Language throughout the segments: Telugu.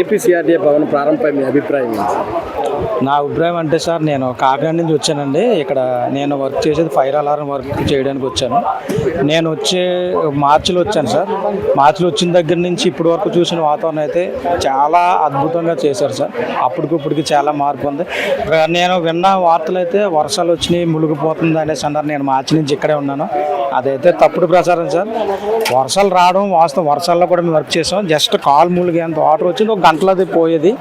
ఏపీసీఆర్డీఏ భవన్ ప్రారంభంపై మీ అభిప్రాయం ఏంటి? నా అభిప్రాయం అంటే సార్ నేను కాకినాడ నుంచి వచ్చానండి. ఇక్కడ నేను వర్క్ చేసేది ఫైర్ అలారం వర్క్ చేయడానికి వచ్చాను. నేను వచ్చే మార్చిలో వచ్చాను సార్. మార్చిలో వచ్చిన దగ్గర నుంచి ఇప్పటి వరకు చూసిన వాతావరణం అయితే చాలా అద్భుతంగా చేశారు సార్. అప్పటికిప్పటికి చాలా మార్పు ఉంది. నేను విన్న వార్తలు అయితే వర్షాలు వచ్చినాయి మునిగిపోతుంది అనేసి అన్నారు. నేను మార్చి నుంచి ఇక్కడే ఉన్నాను. అదైతే తప్పుడు ప్రచారం సార్. వర్షాలు రావడం వాస్తవం. వర్షాల్లో కూడా మేము వర్క్ చేసాం. జస్ట్ కాల్ ములిగేంత వాటర్ వచ్చింది. ఒక గంటలో అది పోయేది.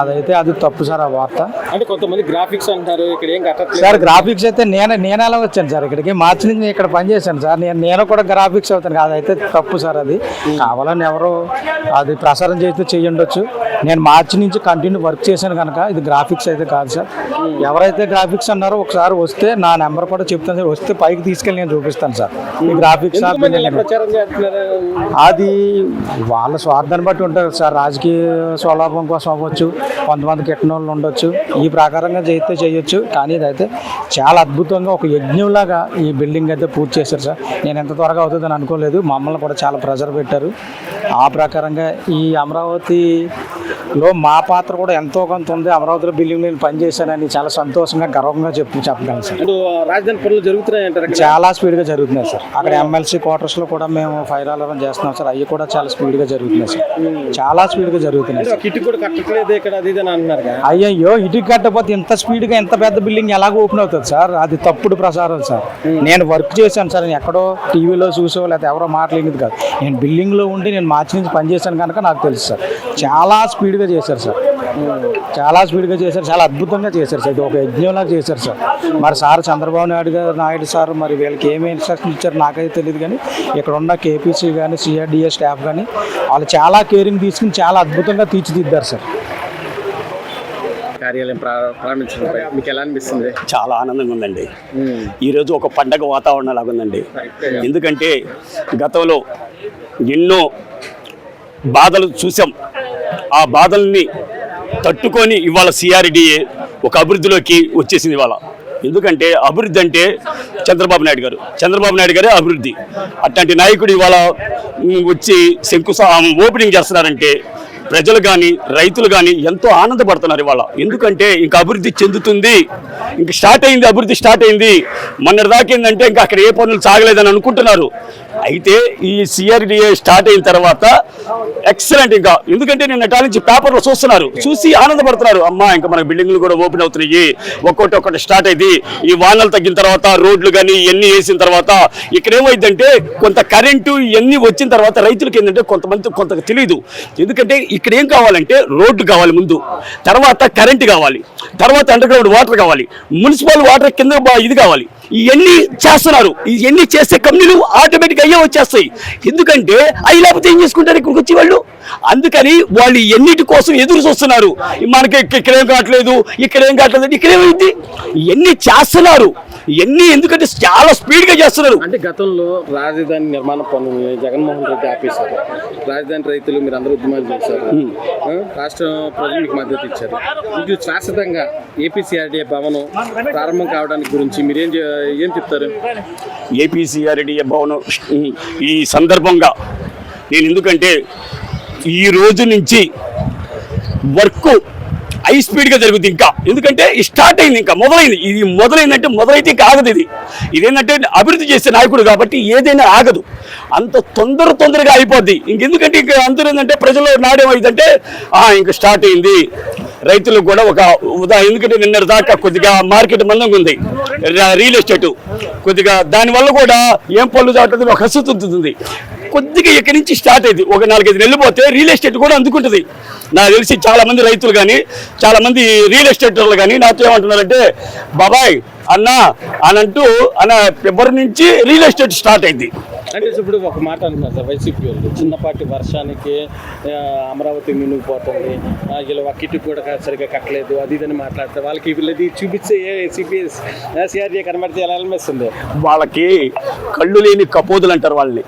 అదైతే అది తప్పు సార్. ఆ వార్త? అంటే కొంతమంది గ్రాఫిక్స్ అంటారు ఇక్కడ ఏం సార్ గ్రాఫిక్స్ అయితే నేను నేను ఎలా వచ్చాను సార్ ఇక్కడికి. మార్చి నుంచి నేను ఇక్కడ పనిచేశాను సార్. నేను నేను కూడా గ్రాఫిక్స్ అవుతాను. అదైతే తప్పు సార్ అది. కావాలని ఎవరో అది ప్రసారం చేస్తే చెయ్యుండొచ్చు నేను మార్చి నుంచి కంటిన్యూ వర్క్ చేశాను కనుక ఇది గ్రాఫిక్స్ అయితే కాదు సార్. ఎవరైతే గ్రాఫిక్స్ అన్నారో ఒకసారి వస్తే నా నెంబర్ కూడా చెప్తాను సార్. వస్తే పైకి తీసుకెళ్ళి నేను చూపిస్తాను సార్. ఈ గ్రాఫిక్స్ అది వాళ్ళ స్వార్థాన్ని బట్టి ఉంటుంది సార్. రాజకీయ స్వలాభం కోసం అవ్వచ్చు కొంతమంది కిట్టన వాళ్ళు ఉండొచ్చు. ఈ ప్రకారంగా చేస్తే చేయొచ్చు. కానీ ఇదైతే చాలా అద్భుతంగా ఒక యజ్ఞంలాగా ఈ బిల్డింగ్ అయితే పూర్తి చేశారు సార్. నేను ఎంత త్వరగా అవుతుందని అనుకోలేదు. మమ్మల్ని కూడా చాలా ప్రెజర్ పెట్టారు. ఆ ప్రకారంగా ఈ అమరావతిలో మా పాత్ర కూడా ఎంతో కొంత ఉంది. అమరావతిలో బిల్డింగ్ నేను పనిచేశానని చాలా సంతోషంగా గర్వంగా చెప్పి చెప్పగలను సార్. ఇప్పుడు రాజధాని పనులు జరుగుతున్నాయి చాలా స్పీడ్గా జరుగుతున్నాయి సార్. అక్కడ ఎమ్మెల్సీ క్వార్టర్స్లో కూడా మేము ఫైర్ అలారం చేస్తున్నాం సార్. అవి కూడా చాలా స్పీడ్గా జరుగుతున్నాయి సార్. చాలా స్పీడ్గా జరుగుతున్నాయి సార్. కిట్ కూడా కట్టట్లేదు ఇక్కడ అది ఇది అని అంటున్నారు కదా. అయ్యయ్యో ఇటు కట్టకపోతే ఇంత స్పీడ్గా ఇంత పెద్ద బిల్డింగ్ ఎలాగో ఓపెన్ అవుతుంది సార్? అది తప్పుడు ప్రసారం సార్. నేను వర్క్ చేశాను సార్. నేను ఎక్కడో టీవీలో చూసో లేకపోతే ఎవరో మాట్లాడేది కాదు. నేను బిల్డింగ్లో ఉండి నేను మార్చి నుంచి పనిచేశాను కనుక నాకు తెలుసు సార్. చాలా స్పీడ్గా చేశారు సార్. చాలా స్పీడ్గా చేశారు చాలా అద్భుతంగా చేశారు సార్. ఇది ఒక యజ్ఞంలా చేశారు సార్. మరి సార్ చంద్రబాబు నాయుడు గారు నాయుడు సార్ మరి వీళ్ళకి ఏమి ఇన్స్ట్రక్షన్ ఇచ్చారు నాకైతే తెలియదు కానీ ఇక్కడ ఉన్న కేపీసీ కానీ సిఆర్డిఏ స్టాఫ్ కానీ వాళ్ళు చాలా కేరింగ్ తీసుకుని చాలా అద్భుతంగా తీర్చిదిద్దారు సార్. కార్యాలయం ప్రా- ప్రారంభించడంపై మీకు ఎలా అనిపిస్తుంది? చాలా ఆనందంగా ఉందండి. ఈరోజు ఒక పండగ వాతావరణం లాగా ఉందండి. ఎందుకంటే గతంలో ఎన్నో బాధలు చూసాం. ఆ బాధల్ని తట్టుకొని ఇవాళ సిఆర్డిఏ ఒక అభివృద్ధిలోకి వచ్చేసింది ఇవాళ. ఎందుకంటే అభివృద్ధి అంటే చంద్రబాబు నాయుడు గారు. చంద్రబాబు నాయుడు గారే అభివృద్ధి. అట్లాంటి నాయకుడు ఇవాళ వచ్చి శంకుస్థా ఓపెనింగ్ చేస్తున్నారంటే ప్రజలు కానీ రైతులు కానీ ఎంతో ఆనందపడుతున్నారు ఇవాళ. ఎందుకంటే ఇంకా అభివృద్ధి చెందుతుంది. ఇంక స్టార్ట్ అయింది అభివృద్ధి స్టార్ట్ అయింది. మొన్నటి దాకా ఏంటంటే ఇంకా అక్కడ ఏ పనులు సాగలేదని అనుకుంటున్నారు. అయితే ఈ సిఆర్డిఏ స్టార్ట్ అయిన తర్వాత ఎక్సలెంట్ ఇంకా. ఎందుకంటే నేను టాల నుంచి పేపర్లో చూస్తున్నారు. చూసి ఆనందపడుతున్నారు. అమ్మా ఇంకా మన బిల్డింగ్లు కూడా ఓపెన్ అవుతున్నాయి. ఒక్కొక్కటి ఒక్కటి స్టార్ట్ అయింది. ఈ వానలు తగ్గిన తర్వాత రోడ్లు కానీ ఇవన్నీ వేసిన తర్వాత ఇక్కడ ఏమైందంటే కొంత కరెంటు ఇవన్నీ వచ్చిన తర్వాత రైతులకి ఏంటంటే కొంతమంది కొంత తెలియదు ఎందుకంటే ఇక్కడ ఏం కావాలంటే రోడ్డు కావాలి ముందు. తర్వాత కరెంటు కావాలి. తర్వాత అండర్ గ్రౌండ్ వాటర్ కావాలి. మున్సిపల్ వాటర్ కింద ఇది కావాలి. ఇవన్నీ చేస్తున్నారు. ఇవన్నీ చేస్తే కంపెనీలు ఆటోమేటిక్ అయ్యే వచ్చేస్తాయి. ఎందుకంటే అవి లేకపోతే ఏం చేసుకుంటారు ఇక్కడికి వచ్చి వాళ్ళు? అందుకని వాళ్ళు ఎన్నిటి కోసం ఎదురు చూస్తున్నారు. మనకి ఇక్క- ఇక్కడేం కావట్లేదు ఇక్కడేం కావట్లేదు ఇక్కడేమైంది? ఇవన్నీ చేస్తున్నారు. ఇవన్నీ ఎందుకంటే చాలా స్పీడ్గా చేస్తున్నారు. అంటే గతంలో రాజధాని నిర్మాణ పనులు జగన్మోహన్ రెడ్డి ఆపేశారు. రాజధాని రైతులు మీరు అందరూ ఉద్యమాలు చేశారు. రాష్ట్ర ప్రజలు మీకు మద్దతు ఇచ్చారు. ఇది శాశ్వతంగా ఏపీసీఆర్డీఏ భవనం ప్రారంభం కావడానికి గురించి మీరేం ఏం చెప్తారు? ఏపీసీఆర్డీఏ భవనం ఈ సందర్భంగా నేను ఎందుకంటే ఈ రోజు నుంచి వర్క్ హై స్పీడ్గా జరుగుతుంది ఇంకా. ఎందుకంటే స్టార్ట్ అయింది ఇంకా మొదలైంది. ఇది మొదలైందంటే మొదలైతే ఇంకా ఆగదు ఇది. ఇదేంటంటే అభివృద్ధి చేసే నాయకుడు కాబట్టి ఏదైనా ఆగదు. అంత తొందర తొందరగా అయిపోద్ది. ఇంకెందుకంటే ఇంకా అందరూ ఏంటంటే ప్రజల్లో నాడేమైందంటే "ఆ, ఇంకా స్టార్ట్ అయింది. రైతులకు కూడా ఒక ఉదా ఎందుకంటే నిన్న దాకా కొద్దిగా మార్కెట్ మందంగా ఉంది. రియల్ ఎస్టేట్ కొద్దిగా. దానివల్ల కూడా ఏం పళ్ళు దాటుతుంది? ఒక హస్సు కొద్దిగా ఇక్కడి నుంచి స్టార్ట్ అయింది. ఒక నాలుగైదు నెలలు పోతే రియల్ ఎస్టేట్ కూడా అందుకుంటుంది. నాకు తెలిసి చాలా మంది రైతులు కానీ చాలా మంది రియల్ ఎస్టేట్ వాళ్ళు కానీ నాతో ఏమంటున్నారంటే బాబాయ్ అన్న అని అంటూ అన్న ఫిబ్రవరి నుంచి రియల్ ఎస్టేట్ స్టార్ట్ అయింది? అంటే ఇప్పుడు ఒక మాట అంటున్నారు సార్ వైసీపీ వాళ్ళు. చిన్నపాటి వర్షానికి అమరావతి మునిగిపోతుంది. ఇలా ఒక కిట్టు కూడా సరిగ్గా కట్టలేదు అది ఇదని మాట్లాడితే వాళ్ళకి వీళ్ళది చూపిస్తే సిపిఎస్ సిఆర్డీఏ కనబడితే ఎలా అనిపిస్తుంది? వాళ్ళకి కళ్ళు లేని కపోదులు అంటారు వాళ్ళని.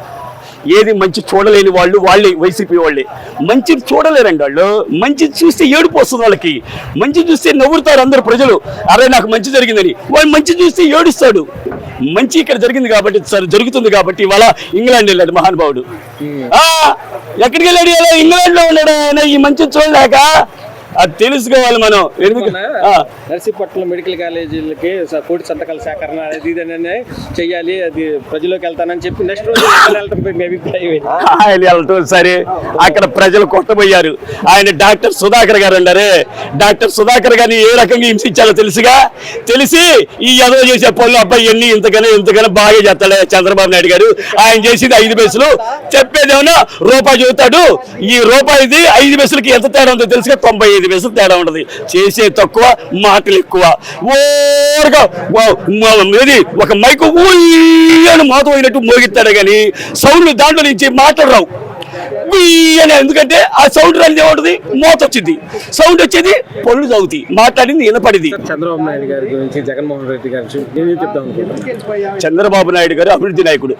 ఏది మంచి చూడలేని వాళ్ళు వాళ్ళే వైసీపీ వాళ్ళే. మంచి చూడలేరండి వాళ్ళు. మంచి చూస్తే ఏడుపు వస్తుంది వాళ్ళకి. మంచి చూస్తే నవ్వుతారు అందరు ప్రజలు. అరే నాకు మంచి జరిగిందని. వాడు మంచి చూస్తే ఏడుస్తాడు. మంచి ఇక్కడ జరిగింది కాబట్టి సరే జరుగుతుంది కాబట్టి ఇవాళ ఇంగ్లాండ్ వెళ్ళాడు మహానుభావుడు. ఆ, ఎక్కడికి వెళ్ళాడు ఇంగ్లాండ్లో ఉన్నాడు ఆయన. ఈ మంచి చూడలేక అది తెలుసుకోవాలి మనం. ఎందుకు? నర్సీపట్నం మెడికల్ కాలేజీలకి కోటి సంతకాల సేకరణ అది చెయ్యాలి. అది ప్రజలోకి వెళ్తానని చెప్పి నెక్స్ట్ రోజు అభిప్రాయం? ఆయన వెళ్ళటం సరే. అక్కడ ప్రజలు కొట్టబోయారు. ఆయన డాక్టర్ సుధాకర్ గారు అన్నారే డాక్టర్ సుధాకర్ గారిని ఏ రకంగా హింసించాలో తెలుసుగా? తెలిసి ఈ ఎదవ చేసే పనులు అబ్బాయి ఎన్ని ఇంతకన్నా ఇంతకన్నా బాగా చేస్తాడు చంద్రబాబు నాయుడు గారు. ఆయన చేసింది ఐదు పైసలు చెప్పేదేమన్నా రూపాయి చెబుతాడు. ఈ రూపాయిది ఐదు పైసలకి ఎంత తేడా ఉందో తెలుసుగా? తొంభై ఐదు పైసలు తేడా ఉండదు చేసే తక్కువ మాటలు ఎక్కువ. ఓరగా ఇది ఒక మైకు అని మోత పోయినట్టు మోగిస్తాడు కానీ సౌండ్ దాంట్లో నుంచి మాటలు రావు. అని ఎందుకంటే ఆ సౌండ్ రాని ఏముంటుంది? మోత వచ్చింది. సౌండ్ వచ్చేది పళ్ళు చదువుతాయి మాట్లాడింది వినపడింది. చంద్రబాబు నాయుడు గారి గురించి జగన్మోహన్ రెడ్డి గారి చెప్తాం చంద్రబాబు నాయుడు గారు అభివృద్ధి నాయకుడు.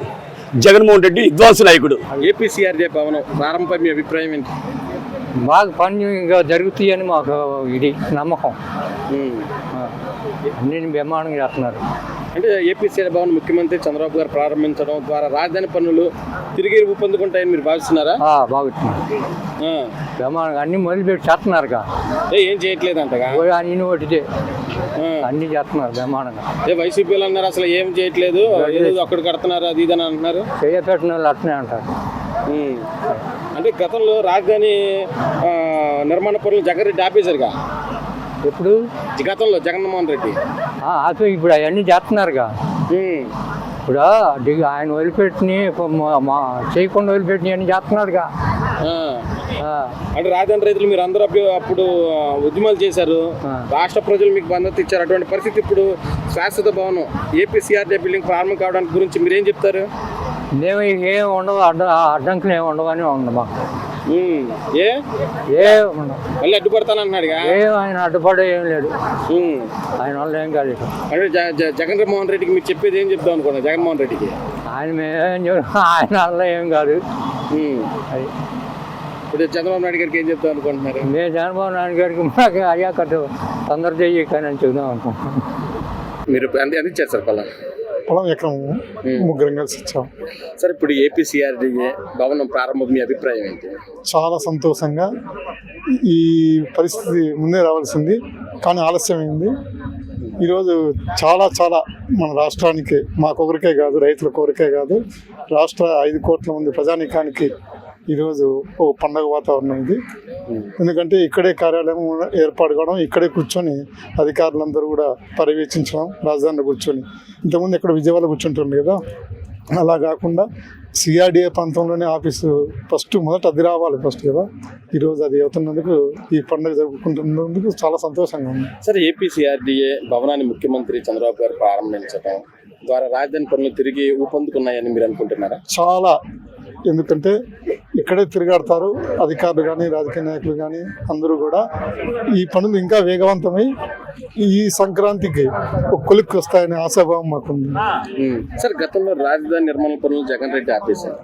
జగన్మోహన్ రెడ్డి విధ్వంస నాయకుడు. ఏపీసీఆర్జే భవనం ప్రారంభం మీ అభిప్రాయం ఏంటి? బాగా ఇంకా జరుగుతాయని మాకు ఇది నమ్మకం. ఉమ్. ఆ, అన్ని బ్రహ్మాండంగా చేస్తున్నారు. అంటే ఏపీసీఆర్ భవన్ ముఖ్యమంత్రి చంద్రబాబు గారు ప్రారంభించడం ద్వారా రాజధాని పనులు తిరిగి ఊపందుకుంటాయని మీరు భావిస్తున్నారా? బాగుంటున్నారు. బ్రహ్మాండంగా అన్ని మొదలుపెట్టి చేస్తున్నారుగా. ఏ ఏం చేయట్లేదు అంతగా ఓ అన్ని ఒకటిదే. అన్ని చేస్తున్నారు బ్రహ్మాండంగా. ఏ వైసీపీలు అన్నారు అసలు ఏం చేయట్లేదు అక్కడ కడుతున్నారు అది ఇది అని అంటున్నారు? చేయపెట్టిన వాళ్ళు అట్నే అంటారు. అంటే గతంలో రాజధాని నిర్మాణ పనులు జగన్ రెడ్డి ఆపేశారుగా? ఎప్పుడు? గతంలో జగన్మోహన్ రెడ్డి. ఆపే ఇప్పుడు అవన్నీ చేస్తున్నారుగా. ఇప్పుడు ఆయన వదిలిపెట్టిన చేయకుండా వదిలిపెట్టిన అన్ని చేస్తున్నారుగా. అంటే రాజధాని రైతులు మీరు అందరూ అప్పుడు ఉద్యమాలు చేశారు. రాష్ట్ర ప్రజలు మీకు మద్దతు ఇచ్చారు. అటువంటి పరిస్థితి ఇప్పుడు శాశ్వత భవనం ఏపీ సిఆర్డీ బిల్డింగ్ ప్రారంభం కావడానికి గురించి మీరేం చెప్తారు? మేము ఏం ఉండవు అడ్డ అడ్డంకులు ఏమి ఉండవని మాకు ఉమ్. ఏ? ఏ ఉండవు మళ్ళీ అడ్డుపడతానంటున్నాడుగా ఏం ఆయన అడ్డుపడే ఏం లేదు. ఆయన వల్ల ఏం కాదు. అంటే జ- జ- జగన్మోహన్ రెడ్డికి మీరు చెప్పేది ఏం చెప్తాం అనుకున్నా జగన్మోహన్ రెడ్డికి? ఆయన మేమేం చెప్ప ఆయన వల్ల ఏం కాదు. ఉమ్. అది. ఇప్పుడు చంద్రబాబు నాయుడు గారికి ఏం చెప్తాం అనుకుంటున్నారు? మేము జగన్మోహన్ నాయుడు గారికి మాకు అయ్యా కట్టు. తొందర చెయ్యి కానీ అని చెబుదాం అనుకుంటున్నాం. మీరు అంతే అందించారు సార్ పొలం ఎకరం ముగ్గురం కలిసి ఇచ్చాం సార్ ఇప్పుడు ఏపీ సిఆర్డీఏ భవనం ప్రారంభం మీ అభిప్రాయం ఏంటి? చాలా సంతోషంగా ఈ పరిస్థితి ముందే రావాల్సింది కానీ ఆలస్యమైంది ఈరోజు చాలా చాలా మన రాష్ట్రానికి మాకొకరికే కాదు రైతుల కోరికే కాదు రాష్ట్ర ఐదు కోట్ల మంది ప్రజానీకానికి ఈరోజు ఓ పండగ వాతావరణం ఇది. ఎందుకంటే ఇక్కడే కార్యాలయం ఏర్పాటు కావడం ఇక్కడే కూర్చొని అధికారులందరూ కూడా పర్యవేక్షించడం రాజధానిలో కూర్చొని. ఇంతకుముందు ఇక్కడ విజయవాడలో కూర్చుంటుంది కదా. అలా కాకుండా సిఆర్డిఏ ప్రాంతంలోనే ఆఫీసు ఫస్ట్ మొదట అది రావాలి ఫస్ట్ కదా. ఈరోజు అది అవుతున్నందుకు ఈ పండుగ జరుపుకుంటున్నందుకు చాలా సంతోషంగా ఉంది. సార్ ఏపీ సిఆర్డీఏ భవనాన్ని ముఖ్యమంత్రి చంద్రబాబు గారు ప్రారంభించడం ద్వారా రాజధాని పనులు తిరిగి ఊపందుకున్నాయని మీరు అనుకుంటున్నారా? చాలా. ఎందుకంటే ఇక్కడే తిరిగాడతారు. అధికారులు కానీ రాజకీయ నాయకులు కానీ అందరూ కూడా ఈ పనులు ఇంకా వేగవంతమై ఈ సంక్రాంతికి ఒక కొలిక్కి వస్తాయనే ఆశాభావం మాకుంది. సార్ గతంలో రాజధాని నిర్మాణ పనులు జగన్ రెడ్డి ఆపేశారు.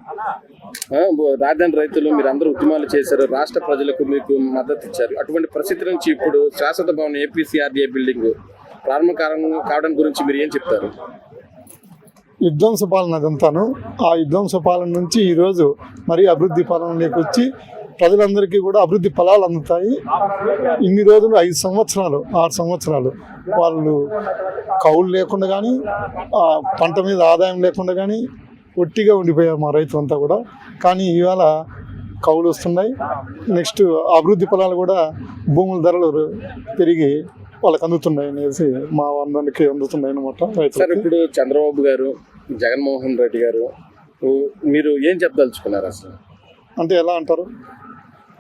రాజధాని రైతులు మీరు అందరూ ఉద్యమాలు చేశారు. రాష్ట్ర ప్రజలకు మీకు మద్దతు ఇచ్చారు. అటువంటి పరిస్థితి నుంచి ఇప్పుడు శాశ్వత భవన్ ఏపీసీఆర్డీఏ బిల్డింగ్ ప్రారంభ కావడం- కావడం గురించి మీరు ఏం చెప్తారు? విధ్వంస పాలన అదంతాను. ఆ విధ్వంస పాలన నుంచి ఈరోజు మరి అభివృద్ధి పాలనలోకి వచ్చి ప్రజలందరికీ కూడా అభివృద్ధి ఫలాలు అందుతాయి. ఇన్ని రోజులు ఐదు సంవత్సరాలు ఆరు సంవత్సరాలు వాళ్ళు కౌలు లేకుండా కానీ పంట మీద ఆదాయం లేకుండా కానీ ఒట్టిగా ఉండిపోయారు మా రైతులంతా కూడా. కానీ ఇవాళ కౌలు వస్తున్నాయి. నెక్స్ట్ అభివృద్ధి ఫలాలు కూడా భూముల ధరలు పెరిగి వాళ్ళకి అందుతున్నాయి అనేసి మా వందరికి అందుతున్నాయి అనమాట ఇప్పుడు చంద్రబాబు గారు జగన్మోహన్ రెడ్డి గారు మీరు ఏం చెప్పదలుచుకున్నారు అసలు? అంటే ఎలా అంటారు?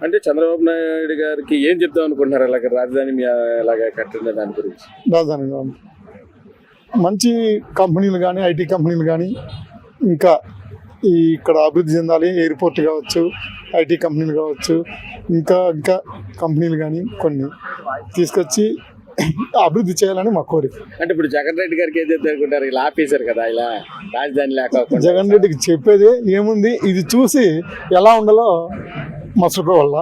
అంటే చంద్రబాబు నాయుడు గారికి ఏం చెప్దాం అనుకుంటున్నారు? అలాగే రాజధాని మీ అలాగా కట్టిన దాని గురించి. రాజధాని. మంచి కంపెనీలు కానీ ఐటీ కంపెనీలు కానీ ఇంకా ఈ ఇక్కడ అభివృద్ధి చెందాలి ఎయిర్పోర్ట్ కావచ్చు ఐటీ కంపెనీలు కావచ్చు ఇంకా ఇంకా కంపెనీలు కానీ కొన్ని తీసుకొచ్చి అభివృద్ధి చేయాలని మా కోరిక. అంటే ఇప్పుడు జగన్ రెడ్డి గారికి ఏం చెప్తారు అనుకుంటారు? ఇలా ఆపేశారు కదా ఇలా రాజధాని లేకపోతే జగన్ రెడ్డికి చెప్పేది ఏముంది? ఇది చూసి ఎలా ఉండాలో మసుకో వల్ల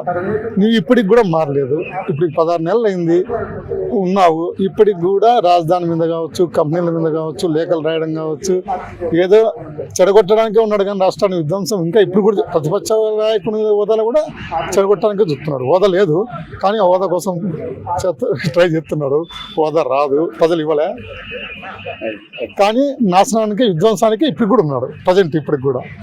నువ్వు ఇప్పటికి కూడా మారలేదు. ఇప్పటికి పదహారు నెలలు అయింది ఉన్నావు. ఇప్పటికి కూడా రాజధాని మీద కావచ్చు కంపెనీల మీద కావచ్చు లేఖలు రాయడం కావచ్చు ఏదో చెడగొట్టడానికే ఉన్నాడు కానీ రాష్ట్రాన్ని విధ్వంసం ఇంకా ఇప్పుడు కూడా ప్రతిపక్ష నాయకుని హోదాలో కూడా చెడగొట్టడానికే చూస్తున్నాడు. హోదా లేదు కానీ ఆ హోదా కోసం ట్రై చేస్తున్నాడు. హోదా రాదు. ప్రజలు ఇవ్వలే. కానీ నాశనానికి విధ్వంసానికి ఇప్పుడు కూడా ఉన్నాడు. ప్రజెంట్ ఇప్పటికి కూడా.